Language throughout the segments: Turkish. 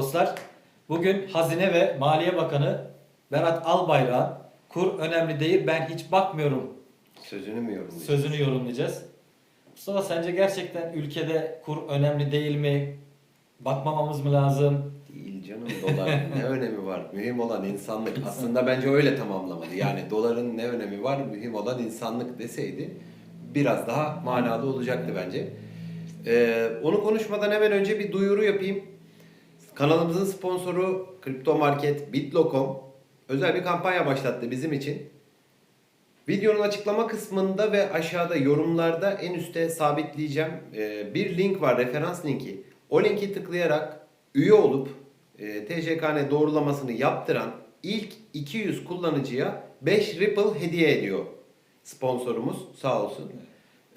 Dostlar. Bugün Hazine ve Maliye Bakanı Berat Albayrak'ın kur önemli değil ben hiç bakmıyorum Sözünü mü yorumlayacağız? sözünü yorumlayacağız. Mustafa sence gerçekten ülkede kur önemli değil mi? Bakmamamız mı lazım? Değil canım dolar ne önemi var? Mühim olan insanlık. Aslında bence öyle tamamlamalı. Yani doların ne önemi var? Mühim olan insanlık deseydi biraz daha manalı olacaktı bence. Ee, onu konuşmadan hemen önce bir duyuru yapayım. Kanalımızın sponsoru Kripto Market Bitlo.com özel bir kampanya başlattı bizim için. Videonun açıklama kısmında ve aşağıda yorumlarda en üstte sabitleyeceğim Ee, bir link var, referans linki. O linki tıklayarak üye olup e, TCKN doğrulamasını yaptıran ilk 200 kullanıcıya 5 Ripple hediye ediyor sponsorumuz sağ olsun.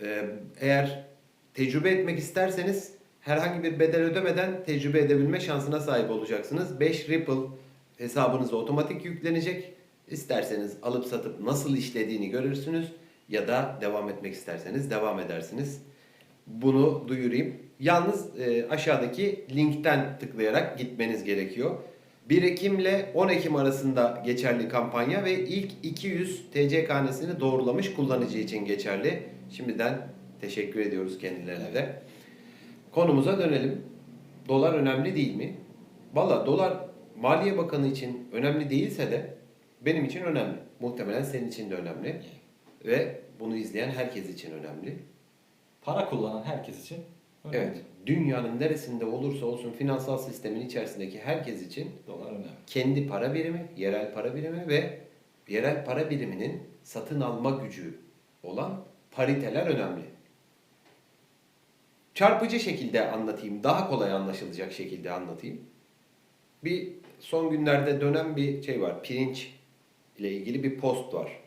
Ee, eğer tecrübe etmek isterseniz herhangi bir bedel ödemeden tecrübe edebilme şansına sahip olacaksınız. 5 Ripple hesabınıza otomatik yüklenecek. İsterseniz alıp satıp nasıl işlediğini görürsünüz ya da devam etmek isterseniz devam edersiniz. Bunu duyurayım. Yalnız e, aşağıdaki linkten tıklayarak gitmeniz gerekiyor. 1 Ekim ile 10 Ekim arasında geçerli kampanya ve ilk 200 TCK'nesini doğrulamış kullanıcı için geçerli. Şimdiden teşekkür ediyoruz kendilerine de. Konumuza dönelim. Dolar önemli değil mi? Valla dolar Maliye Bakanı için önemli değilse de benim için önemli. Muhtemelen senin için de önemli. Ve bunu izleyen herkes için önemli. Para kullanan herkes için önemli. Evet. Dünyanın neresinde olursa olsun finansal sistemin içerisindeki herkes için Dolar önemli. kendi para birimi, yerel para birimi ve yerel para biriminin satın alma gücü olan pariteler önemli. Çarpıcı şekilde anlatayım, daha kolay anlaşılacak şekilde anlatayım. Bir son günlerde dönen bir şey var, pirinç ile ilgili bir post var.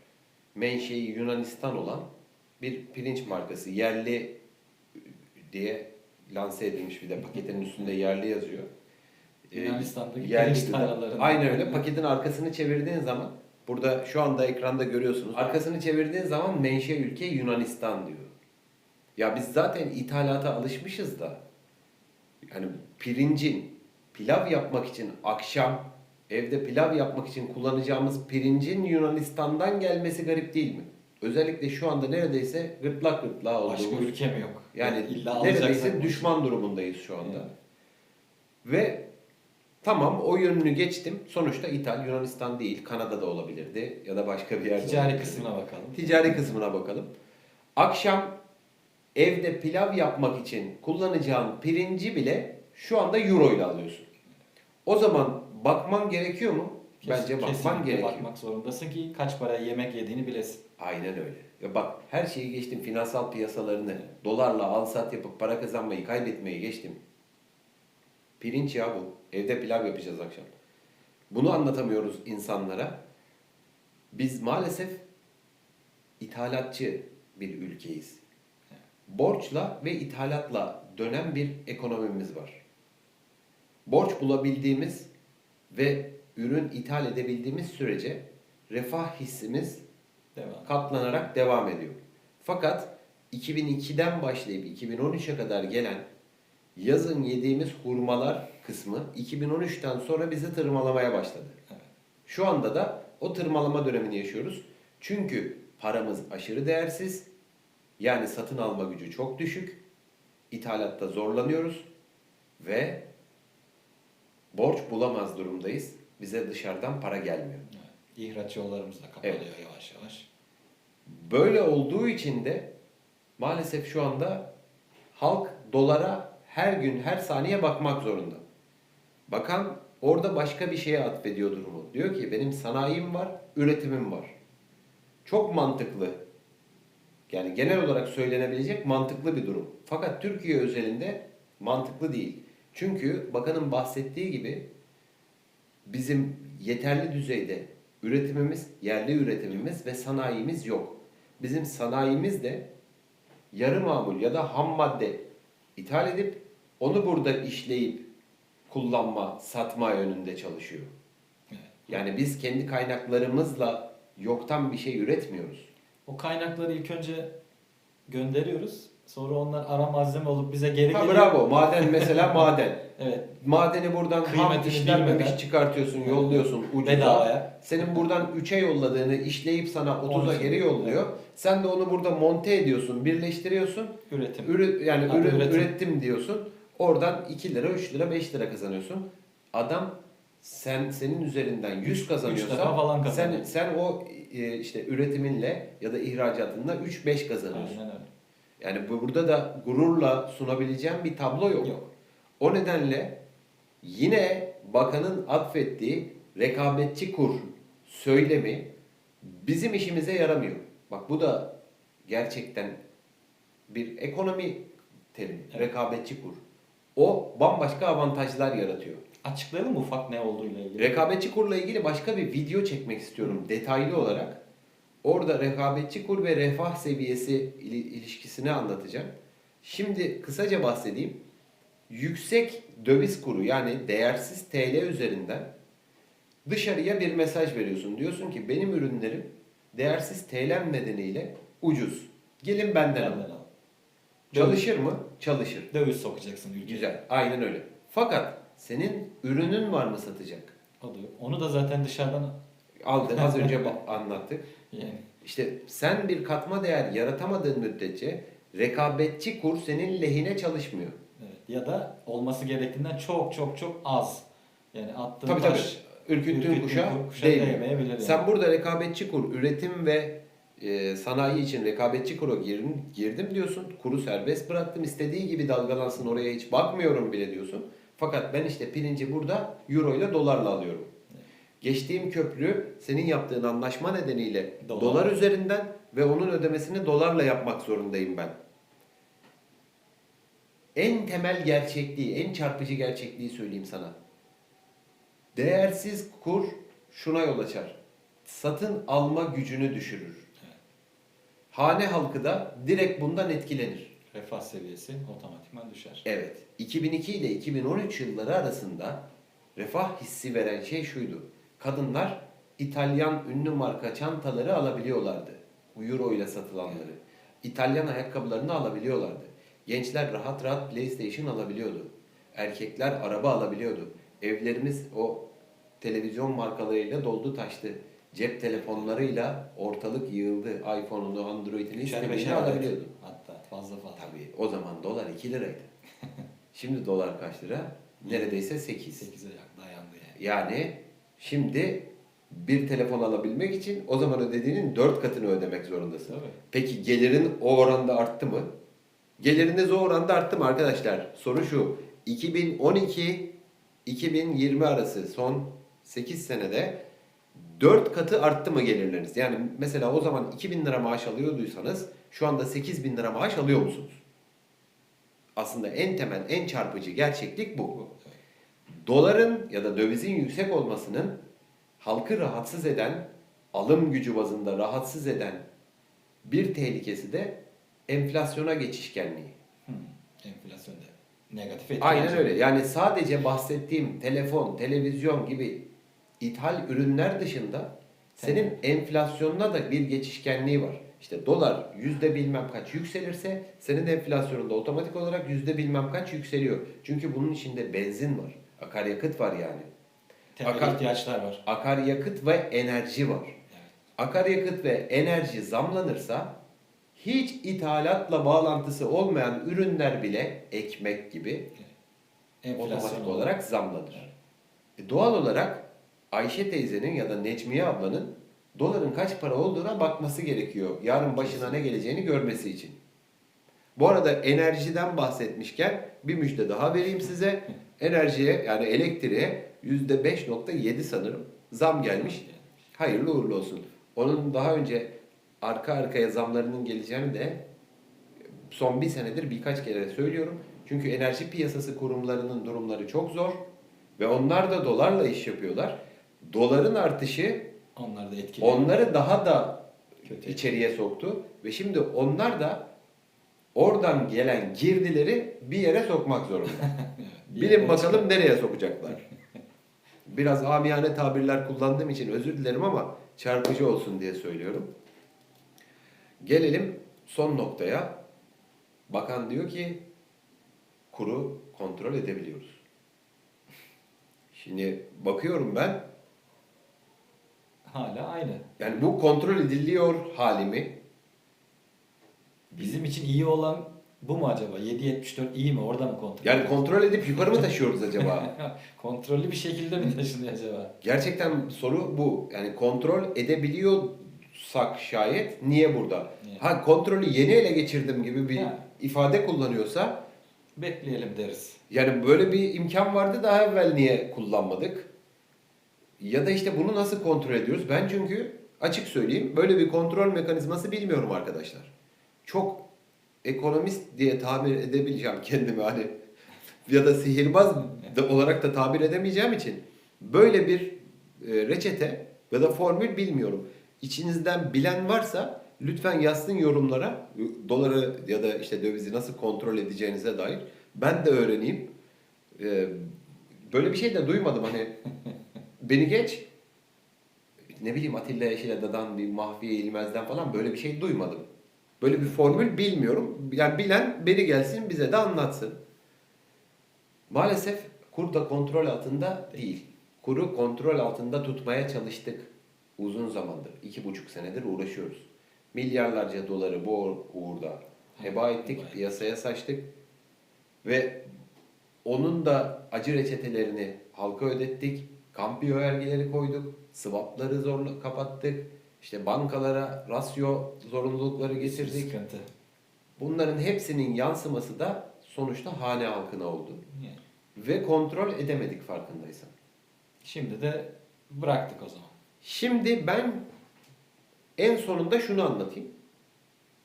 Menşei Yunanistan olan bir pirinç markası, yerli diye lanse edilmiş bir de paketin üstünde yerli yazıyor. Ee, Yunanistan'daki yerli pirinç tarlalarında. Aynen öyle. Paketin arkasını çevirdiğin zaman burada şu anda ekranda görüyorsunuz. Arkasını çevirdiğin zaman menşe ülke Yunanistan diyor. Ya biz zaten ithalata alışmışız da yani pirincin pilav yapmak için akşam evde pilav yapmak için kullanacağımız pirincin Yunanistan'dan gelmesi garip değil mi? Özellikle şu anda neredeyse gırtlak gırtlağa Başka olduğumuz ülke mi yok? yani illa neredeyse düşman durumundayız şu anda. Evet. Ve tamam o yönünü geçtim. Sonuçta İthal Yunanistan değil, Kanada'da olabilirdi ya da başka bir yerde. Ticari olabilirdi. kısmına bakalım. Ticari kısmına bakalım. Akşam evde pilav yapmak için kullanacağın pirinci bile şu anda euro ile alıyorsun. O zaman bakman gerekiyor mu? Bence Kes- bakman kesinlikle gerekiyor. bakmak zorundasın ki kaç paraya yemek yediğini bilesin. Aynen öyle. Ya bak her şeyi geçtim finansal piyasalarını dolarla al sat yapıp para kazanmayı kaybetmeyi geçtim. Pirinç ya bu. Evde pilav yapacağız akşam. Bunu anlatamıyoruz insanlara. Biz maalesef ithalatçı bir ülkeyiz. Borçla ve ithalatla dönen bir ekonomimiz var. Borç bulabildiğimiz ve ürün ithal edebildiğimiz sürece refah hissimiz Devam. katlanarak devam ediyor. Fakat 2002'den başlayıp 2013'e kadar gelen yazın yediğimiz hurmalar kısmı 2013'ten sonra bizi tırmalamaya başladı. Evet. Şu anda da o tırmalama dönemini yaşıyoruz. Çünkü paramız aşırı değersiz. Yani satın alma gücü çok düşük. İthalatta zorlanıyoruz ve borç bulamaz durumdayız. Bize dışarıdan para gelmiyor. Evet. İhraç yollarımız da kapanıyor yavaş yavaş. Böyle olduğu için de maalesef şu anda halk dolara her gün her saniye bakmak zorunda. Bakan orada başka bir şeye atfediyor durumu. Diyor ki benim sanayim var, üretimim var. Çok mantıklı. Yani genel olarak söylenebilecek mantıklı bir durum. Fakat Türkiye özelinde mantıklı değil. Çünkü bakanın bahsettiği gibi bizim yeterli düzeyde üretimimiz, yerli üretimimiz ve sanayimiz yok. Bizim sanayimiz de yarı mamul ya da ham madde ithal edip onu burada işleyip kullanma, satma yönünde çalışıyor. Yani biz kendi kaynaklarımızla yoktan bir şey üretmiyoruz. O kaynakları ilk önce gönderiyoruz. Sonra onlar ara malzeme olup bize geri Ha, geliyor. bravo. Maden mesela maden. Evet. Madeni buradan ham Kıymetini işlenmemiş bilmeden- çıkartıyorsun, yolluyorsun ucuza. Bedavaya. Senin buradan 3'e yolladığını işleyip sana 30'a Onu- geri yolluyor. Sen de onu burada monte ediyorsun, birleştiriyorsun. Üretim. Ürü, yani Adı ürün üretim. ürettim diyorsun. Oradan 2 lira, 3 lira, 5 lira kazanıyorsun. Adam sen senin üzerinden 100 kazanıyorsa falan sen kazanıyor. sen o e, işte üretiminle ya da ihracatınla 3-5 kazanıyorsun. Aynen öyle. Yani bu- burada da gururla sunabileceğim bir tablo yok. Yok. O nedenle yine bakanın atfettiği rekabetçi kur söylemi bizim işimize yaramıyor. Bak bu da gerçekten bir ekonomi terimi. Rekabetçi kur. O bambaşka avantajlar yaratıyor. Açıklayalım mı ufak ne olduğuyla ilgili? Rekabetçi kurla ilgili başka bir video çekmek istiyorum detaylı olarak. Orada rekabetçi kur ve refah seviyesi ili- ilişkisini anlatacağım. Şimdi kısaca bahsedeyim. Yüksek döviz kuru yani değersiz TL üzerinden dışarıya bir mesaj veriyorsun. Diyorsun ki benim ürünlerim değersiz TL'm nedeniyle ucuz. Gelin benden alın. al. Çalışır mı? Çalışır. Döviz sokacaksın ülkeye. Güzel. Aynen öyle. Fakat senin ürünün var mı satacak? Da- Onu da zaten dışarıdan Aldı. Az önce anlattık. yani İşte sen bir katma değer yaratamadığın müddetçe rekabetçi kur senin lehine çalışmıyor. evet. ya da olması gerektiğinden çok çok çok az. Yani attığın Tabii tabii. taş Ürküttüğün ürküttüğün kuşa kuşa değmeyebilir yani. Sen burada rekabetçi kur, üretim ve e, sanayi için rekabetçi kura girdim, girdim diyorsun. Kuru serbest bıraktım. istediği gibi dalgalansın oraya hiç bakmıyorum bile diyorsun. Fakat ben işte pirinci burada euro ile dolarla alıyorum. Geçtiğim köprü senin yaptığın anlaşma nedeniyle Dolar. dolar üzerinden ve onun ödemesini dolarla yapmak zorundayım ben. En temel gerçekliği, en çarpıcı gerçekliği söyleyeyim sana. Değersiz kur şuna yol açar. Satın alma gücünü düşürür. Hane halkı da direkt bundan etkilenir. Refah seviyesi otomatikman düşer. Evet, 2002 ile 2013 yılları arasında refah hissi veren şey şuydu. Kadınlar İtalyan ünlü marka çantaları alabiliyorlardı. Euro ile satılanları. İtalyan ayakkabılarını alabiliyorlardı. Gençler rahat rahat PlayStation alabiliyordu. Erkekler araba alabiliyordu. Evlerimiz o televizyon markalarıyla doldu taştı. Cep telefonlarıyla ortalık yığıldı. iPhone'unu, Android'ini istediğini beşer adet. Fazla fazla. Tabii o zaman dolar 2 liraydı. Şimdi dolar kaç lira? Neredeyse 8. 8'e yak dayandı yani. Yani şimdi bir telefon alabilmek için o zaman ödediğinin 4 katını ödemek zorundasın. Tabii. Peki gelirin o oranda arttı mı? Geliriniz o oranda arttı mı arkadaşlar? Soru şu. 2012-2020 arası son 8 senede 4 katı arttı mı gelirleriniz? Yani mesela o zaman 2000 lira maaş alıyorduysanız şu anda 8000 lira maaş alıyor musunuz? Aslında en temel, en çarpıcı gerçeklik bu. Doların ya da dövizin yüksek olmasının halkı rahatsız eden, alım gücü bazında rahatsız eden bir tehlikesi de enflasyona geçişkenliği. Hı. Enflasyonda negatif etki. Aynen öyle. Yani sadece bahsettiğim telefon, televizyon gibi ithal ürünler dışında senin enflasyonuna da bir geçişkenliği var. İşte dolar yüzde bilmem kaç yükselirse senin enflasyonunda otomatik olarak yüzde bilmem kaç yükseliyor. Çünkü bunun içinde benzin var, akaryakıt var yani. Temel Akar- ihtiyaçlar var. Akaryakıt ve enerji var. Evet. Akaryakıt ve enerji zamlanırsa hiç ithalatla bağlantısı olmayan ürünler bile ekmek gibi Enflasyon otomatik olarak. olarak zamlanır. E doğal olarak Ayşe teyzenin ya da Necmiye ablanın doların kaç para olduğuna bakması gerekiyor. Yarın başına ne geleceğini görmesi için. Bu arada enerjiden bahsetmişken bir müjde daha vereyim size. Enerjiye yani elektriğe %5.7 sanırım zam gelmiş. Hayırlı uğurlu olsun. Onun daha önce arka arkaya zamlarının geleceğini de son bir senedir birkaç kere söylüyorum. Çünkü enerji piyasası kurumlarının durumları çok zor ve onlar da dolarla iş yapıyorlar. Doların artışı Onlar da etkiliyor. onları daha da Kötü. içeriye soktu ve şimdi onlar da oradan gelen girdileri bir yere sokmak zorunda. Bilin bakalım nereye sokacaklar. Biraz amiyane tabirler kullandığım için özür dilerim ama çarpıcı olsun diye söylüyorum. Gelelim son noktaya. Bakan diyor ki kuru kontrol edebiliyoruz. Şimdi bakıyorum ben Hala aynı. yani bu kontrol ediliyor halimi Bizim için iyi olan bu mu acaba? 7.74 iyi mi? Orada mı kontrol? yani kontrol edip yukarı mı taşıyoruz acaba? Kontrollü bir şekilde mi taşınıyor acaba? Gerçekten soru bu. Yani kontrol edebiliyorsak şayet niye burada? Niye? Ha kontrolü yeni ele geçirdim gibi bir Ha. ifade kullanıyorsa Bekleyelim deriz. yani böyle bir imkan vardı daha evvel niye kullanmadık? Ya da işte bunu nasıl kontrol ediyoruz? Ben çünkü açık söyleyeyim böyle bir kontrol mekanizması bilmiyorum arkadaşlar. Çok ekonomist diye tabir edebileceğim kendimi hani ya da sihirbaz da olarak da tabir edemeyeceğim için böyle bir e, reçete ya da formül bilmiyorum. İçinizden bilen varsa lütfen yazsın yorumlara e, doları ya da işte dövizi nasıl kontrol edeceğinize dair. Ben de öğreneyim. E, böyle bir şey de duymadım hani beni geç ne bileyim Atilla Yeşilada'dan bir Mahfiye İlmez'den falan böyle bir şey duymadım. Böyle bir formül bilmiyorum. Yani bilen beni gelsin bize de anlatsın. Maalesef kur da kontrol altında değil. Kuru kontrol altında tutmaya çalıştık uzun zamandır. iki buçuk senedir uğraşıyoruz. Milyarlarca doları bu uğurda heba ettik, piyasaya saçtık. Ve onun da acı reçetelerini halka ödettik. Kampiyo vergileri koyduk. Swapları zorla kapattık. İşte bankalara rasyo zorunlulukları getirdik. Sıkıntı. Bunların hepsinin yansıması da sonuçta hane halkına oldu. Yani Ve kontrol edemedik farkındaysan. Şimdi de bıraktık o zaman. Şimdi ben en sonunda şunu anlatayım.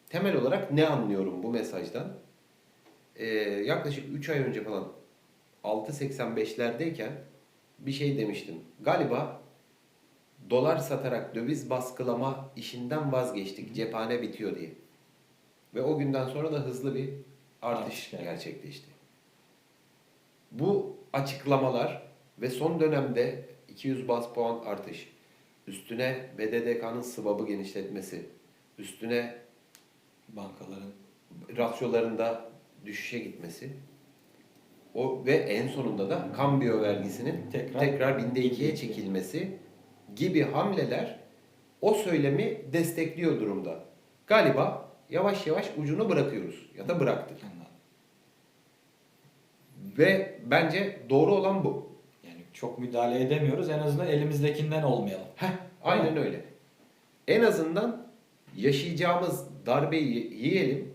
Temel olarak ne anlıyorum bu mesajdan? Ee, yaklaşık 3 ay önce falan 6.85'lerdeyken bir şey demiştim. Galiba dolar satarak döviz baskılama işinden vazgeçtik. Cephane bitiyor diye. Ve o günden sonra da hızlı bir artış geldi. gerçekleşti. Bu açıklamalar ve son dönemde 200 bas puan artış, üstüne BDDK'nın sıvabı genişletmesi, üstüne Bankaların rasyolarında düşüşe gitmesi, o ve en sonunda da kambiyo vergisinin Tekrar- tekrar, binde ikiye çekilmesi gibi hamleler o söylemi destekliyor durumda. Galiba yavaş yavaş ucunu bırakıyoruz ya da bıraktık. Anladım. Ve bence doğru olan bu. Yani çok müdahale edemiyoruz. En azından elimizdekinden olmayalım. Heh, aynen öyle. En azından yaşayacağımız darbeyi yiyelim.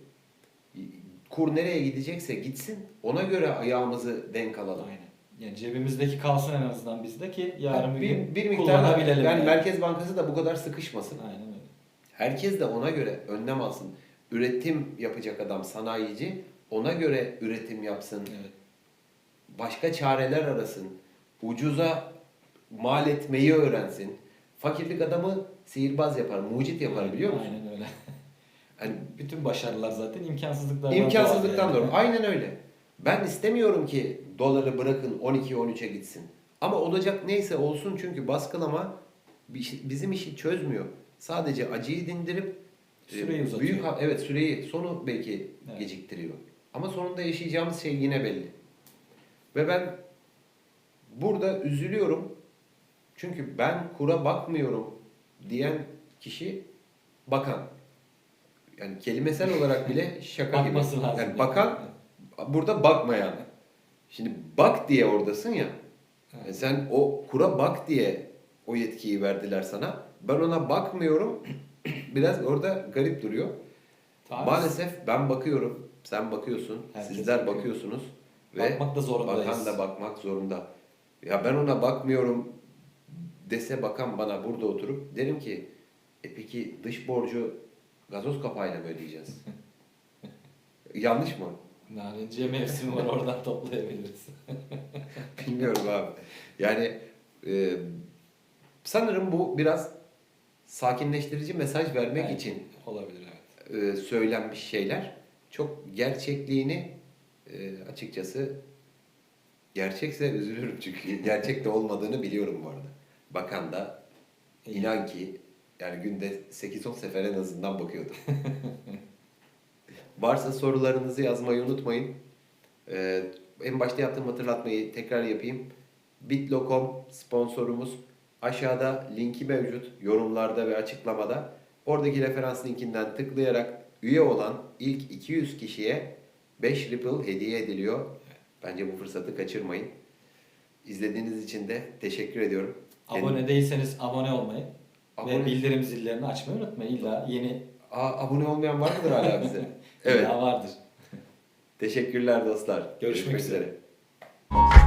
Kur nereye gidecekse gitsin. Ona göre ayağımızı denk alalım. Aynen. Yani cebimizdeki kalsın en azından bizde ki yarın bir, bir, gün bir miktar da- kullanabilelim. yani Merkez Bankası da bu kadar sıkışmasın. Aynen öyle. Herkes de ona göre önlem alsın. Üretim yapacak adam sanayici ona göre üretim yapsın. Evet. Başka çareler arasın. Ucuza mal etmeyi öğrensin. Fakirlik adamı sihirbaz yapar, mucit yapar biliyor musun? Aynen öyle. Hani Bütün başarılar zaten imkansızlıklardan İmkansızlıktan doğar doğru. Aynen öyle. Ben istemiyorum ki doları bırakın 12-13'e gitsin. Ama olacak neyse olsun çünkü baskılama bizim işi çözmüyor. Sadece acıyı dindirip e, Süreyi uzatıyor. Büyük evet süreyi sonu belki Evet. geciktiriyor. Ama sonunda yaşayacağımız şey yine belli. Ve ben burada üzülüyorum. Çünkü ben kura bakmıyorum diyen kişi bakan. Yani kelimesel olarak bile şaka gibi. Bakması lazım. Yani bakan burada bakmayan. Şimdi bak diye oradasın ya. Evet. E Sen o kura bak diye o yetkiyi verdiler sana. Ben ona bakmıyorum. Biraz orada garip duruyor. Tarih- Maalesef ben bakıyorum. Sen bakıyorsun. Herkes sizler bakıyor. bakıyorsunuz. Ve Bakmak da zorundayız. bakan da bakmak zorunda. Ya ben ona bakmıyorum dese bakan bana burada oturup derim ki e peki dış borcu gazoz kapağıyla mı ödeyeceğiz? Yanlış mı? Narenciye mevsimi var oradan toplayabiliriz. Bilmiyorum abi. Yani e, sanırım bu biraz sakinleştirici mesaj vermek Evet, için Olabilir evet. e, söylenmiş şeyler. Çok gerçekliğini e, açıkçası gerçekse üzülürüm çünkü gerçek de olmadığını biliyorum bu arada. Bakan da İyi. inan ki yani günde 8-10 sefer en azından bakıyordu. Varsa sorularınızı yazmayı unutmayın. Ee, en başta yaptığım hatırlatmayı tekrar yapayım. Bitlo.com sponsorumuz. Aşağıda linki mevcut yorumlarda ve açıklamada. Oradaki referans linkinden tıklayarak üye olan ilk 200 kişiye 5 Ripple hediye ediliyor. Bence bu fırsatı kaçırmayın. İzlediğiniz için de teşekkür ediyorum. Abone değilseniz abone olmayı Abone... Ve bildirim zillerini açmayı unutmayın. İlla yeni... Aa, abone olmayan var mıdır hala bize? evet. İlla vardır. Teşekkürler dostlar. Görüşmek, Görüşmek üzere. üzere.